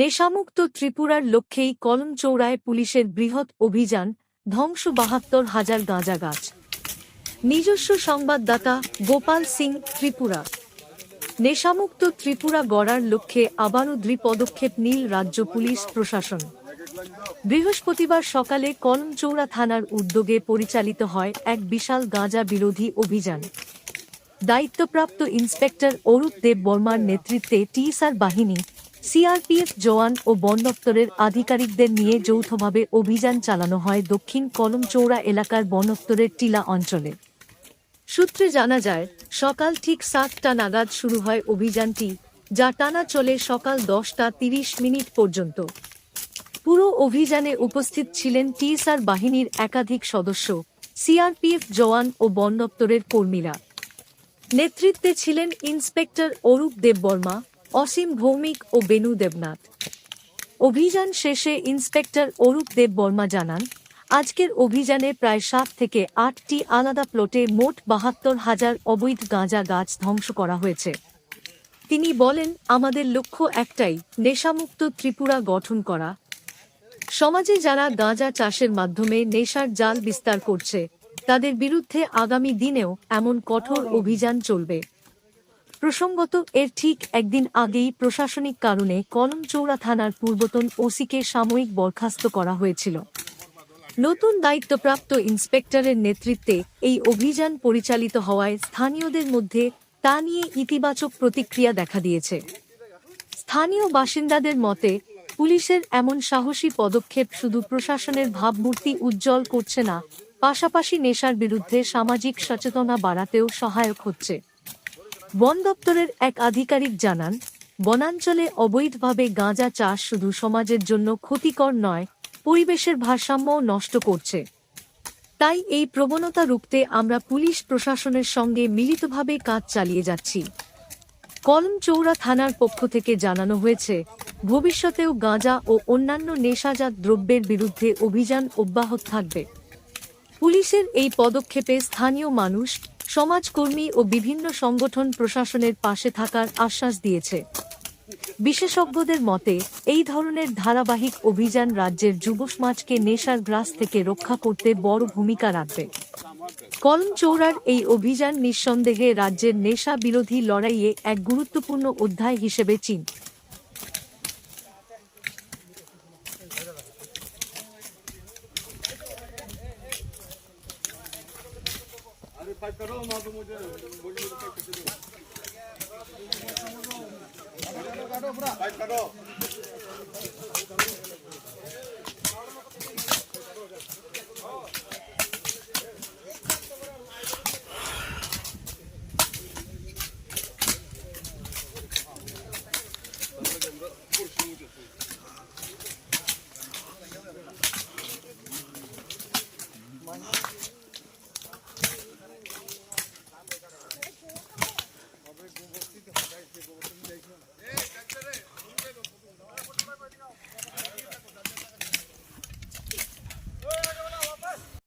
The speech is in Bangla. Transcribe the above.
নেশামুক্ত ত্রিপুরার লক্ষ্যেই কলমচৌড়ায় পুলিশের বৃহৎ অভিযান, ধ্বংস বাহাত্তর হাজার গাঁজা গাছ। নিজস্ব সংবাদদাতা গোপাল সিং ত্রিপুরা। নেশামুক্ত ত্রিপুরা গড়ার লক্ষ্যে আবারও দৃপদক্ষেপ নীল রাজ্য পুলিশ প্রশাসন। বৃহস্পতিবার সকালে কলমচৌড়া থানার উদ্যোগে পরিচালিত হয় এক বিশাল গাঁজা বিরোধী অভিযান। দায়িত্বপ্রাপ্ত ইন্সপেক্টর অরূপ দেব বর্মার নেতৃত্বে টিএসআর বাহিনী সিআরপিএফ জওয়ান ও বন দপ্তরের আধিকারিকদের নিয়ে যৌথভাবে অভিযান চালানো হয় দক্ষিণ কলমচৌড়া এলাকার বন দপ্তরের টিলা অঞ্চলে। সূত্রে জানা যায়, সকাল ঠিক সাতটা নাগাদ শুরু হয় অভিযানটি, যা টানা চলে সকাল দশটা তিরিশ মিনিট পর্যন্ত। পুরো অভিযানে উপস্থিত ছিলেন টিএসআর বাহিনীর একাধিক সদস্য, সিআরপিএফ জওয়ান ও বন দপ্তরের কর্মীরা। নেতৃত্বে ছিলেন ইন্সপেক্টর অরূপ দেববর্মা অসীম ভৌমিক ও বেনু দেবনাথ। অভিযান শেষে ইন্সপেক্টর অরূপ দেব বর্মা জানান, আজকের অভিযানে প্রায় সাত থেকে আটটি আলাদা প্লটে মোট বাহাত্তর হাজার অবৈধ গাঁজা গাছ ধ্বংস করা হয়েছে। তিনি বলেন, আমাদের লক্ষ্য একটাই, নেশামুক্ত ত্রিপুরা গঠন করা। সমাজে যারা গাঁজা চাষের মাধ্যমে নেশার জাল বিস্তার করছে, তাদের বিরুদ্ধে আগামী দিনেও এমন কঠোর অভিযান চলবে। প্রসঙ্গত, এর ঠিক একদিন আগেই প্রশাসনিক কারণে কলমচৌড়া থানার পূর্বতন ওসিকে সাময়িক বরখাস্ত করা হয়েছিল। নতুন দায়িত্বপ্রাপ্ত ইন্সপেক্টরের নেতৃত্বে এই অভিযান পরিচালিত হওয়ায় স্থানীয়দের মধ্যে তা নিয়ে ইতিবাচক প্রতিক্রিয়া দেখা দিয়েছে। স্থানীয় বাসিন্দাদের মতে, পুলিশের এমন সাহসী পদক্ষেপ শুধু প্রশাসনের ভাবমূর্তি উজ্জ্বল করছে না, পাশাপাশি নেশার বিরুদ্ধে সামাজিক সচেতনা বাড়াতেও সহায়ক হচ্ছে। বন দপ্তরের এক আধিকারিক জানান, বনাঞ্চলে অবৈধভাবে গাঁজা চাষ শুধু সমাজের জন্য ক্ষতিকর নয়, পরিবেশের ভারসাম্যও নষ্ট করছে। তাই এই প্রবণতা রুখতে আমরা পুলিশ প্রশাসনের সঙ্গে মিলিতভাবে কাজ চালিয়ে যাচ্ছি। কলমচৌড়া থানার পক্ষ থেকে জানানো হয়েছে, ভবিষ্যতেও গাঁজা ও অন্যান্য নেশাজাত দ্রব্যের বিরুদ্ধে অভিযান অব্যাহত থাকবে। পুলিশের এই পদক্ষেপে স্থানীয় মানুষ সমাজকর্মী ও বিভিন্ন সংগঠন প্রশাসনের পাশে থাকার আশ্বাস দিয়েছে। বিশেষজ্ঞদের মতে, এই ধরনের ধারাবাহিক অভিযান রাজ্যের যুব সমাজকে নেশার গ্রাস থেকে রক্ষা করতে বড় ভূমিকা রাখবে। কলমচৌড়ার এই অভিযান নিঃসন্দেহে রাজ্যের নেশা বিরোধী লড়াইয়ে এক গুরুত্বপূর্ণ অধ্যায় হিসেবে চিন। अरे फाइट करो ना तो मुझे बोलिए तो फाइट करो फाइट करो